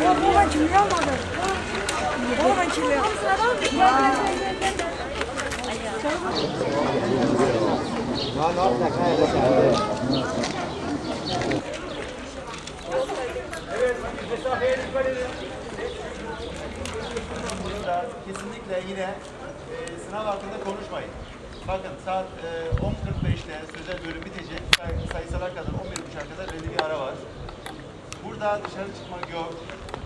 Baba kimliği almadı. Baba kimliği Burada kesinlikle yine e, sınav hakkında konuşmayın. Bakın saat e, 10.45'te sözel bölüm bitecek. Say- Sayısala kadar 11.30'a kadar belli bir ara var. Burada dışarı çıkmak yok.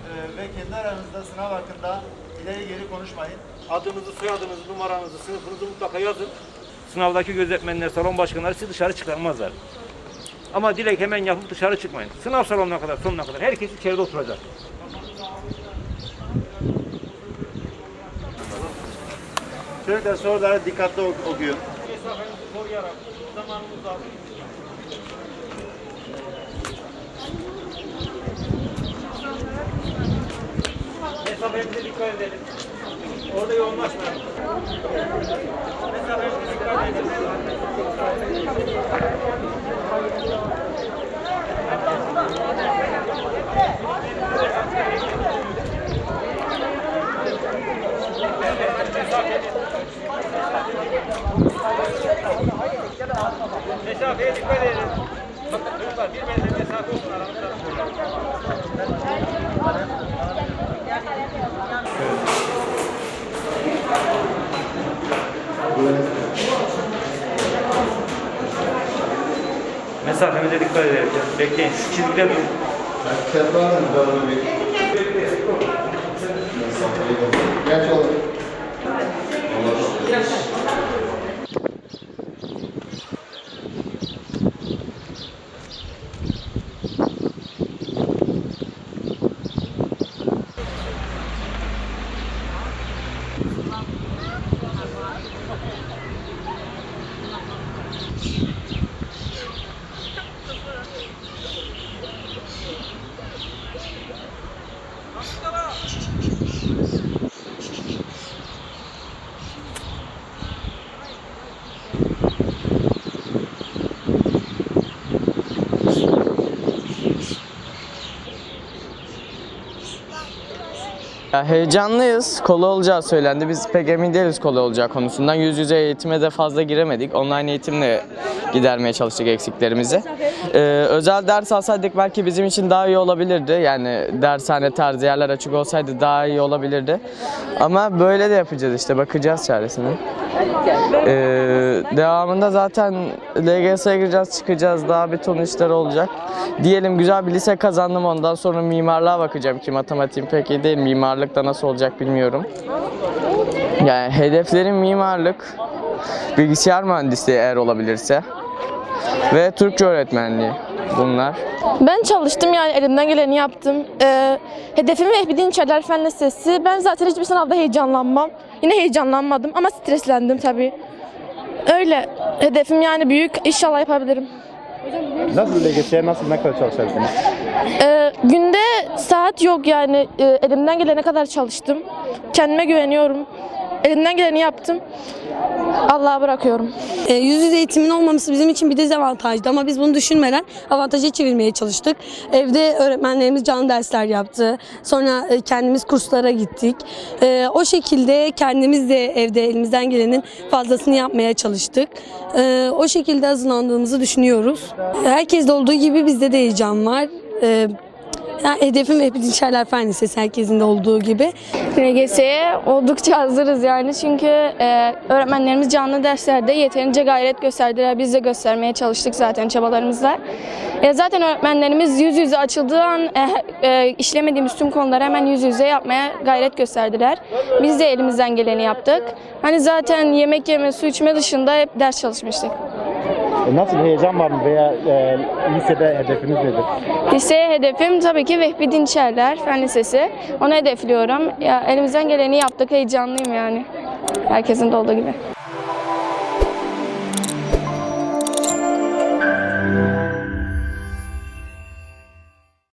E, ve kendi aranızda sınav hakkında ileri geri konuşmayın. Adınızı, soyadınızı, numaranızı, sınıfınızı mutlaka yazın. Sınavdaki gözetmenler, salon başkanları sizi dışarı çıkarmazlar. Ama dilek hemen yapıp dışarı çıkmayın. Sınav salonuna kadar, sonuna kadar herkes içeride oturacak. Çocuklar soruları dikkatli ok- okuyun. Koruyarak, zamanınızı alın. Mesafemize dikkat edelim. Orada yoğunlaşmayalım. Mesafemize dikkat edelim. Edin. Bakın çocuklar bir metre mesafe olsun aramızda. Mesafemize dikkat edelim. Bekleyin. Şu çizgide durun. Geç olur. Ya heyecanlıyız. Kolay olacağı söylendi. Biz pek emin değiliz kolay olacağı konusundan. Yüz yüze eğitime de fazla giremedik. Online eğitimle gidermeye çalıştık eksiklerimizi. Ee, özel ders alsaydık belki bizim için daha iyi olabilirdi. Yani dershane tarzı yerler açık olsaydı daha iyi olabilirdi. Ama böyle de yapacağız işte. Bakacağız çaresine. Ee, devamında zaten LGS'ye gireceğiz, çıkacağız. Daha bir ton işler olacak. Diyelim güzel bir lise kazandım. Ondan sonra mimarlığa bakacağım ki matematiğim pek iyi değil. Mimarlıkta nasıl olacak bilmiyorum. Yani hedeflerim mimarlık, bilgisayar mühendisliği eğer olabilirse ve Türkçe öğretmenliği bunlar. Ben çalıştım yani elimden geleni yaptım. Ee, hedefim Vehbi Dinçerler Fen Lisesi. Ben zaten hiçbir sınavda heyecanlanmam. Yine heyecanlanmadım ama streslendim tabii. Öyle. Hedefim yani büyük. İnşallah yapabilirim. Nasıl LGS'ye nasıl ne kadar çalışarsınız? Ee, günde saat yok yani. Ee, elimden gelene kadar çalıştım. Kendime güveniyorum. Elimden geleni yaptım. Allah'a bırakıyorum. E, yüz yüze eğitimin olmaması bizim için bir dezavantajdı ama biz bunu düşünmeden avantaja çevirmeye çalıştık. Evde öğretmenlerimiz canlı dersler yaptı. Sonra e, kendimiz kurslara gittik. E, o şekilde kendimiz de evde elimizden gelenin fazlasını yapmaya çalıştık. E, o şekilde hazırlandığımızı düşünüyoruz. Herkeste olduğu gibi bizde de heyecan var. E, yani hedefim hep Dinçerler Fen Lisesi herkesin de olduğu gibi. LGS'ye oldukça hazırız yani çünkü e, öğretmenlerimiz canlı derslerde yeterince gayret gösterdiler. Biz de göstermeye çalıştık zaten çabalarımızla. E, zaten öğretmenlerimiz yüz yüze açıldığı an e, e, işlemediğimiz tüm konuları hemen yüz yüze yapmaya gayret gösterdiler. Biz de elimizden geleni yaptık. Hani zaten yemek yeme, su içme dışında hep ders çalışmıştık. Nasıl heyecan var mı veya e, lisede hedefiniz nedir? Liseye hedefim tabii ki Vehbi Dinçerler Fen Lisesi. Onu hedefliyorum. Ya, elimizden geleni yaptık. Heyecanlıyım yani. Herkesin de olduğu gibi.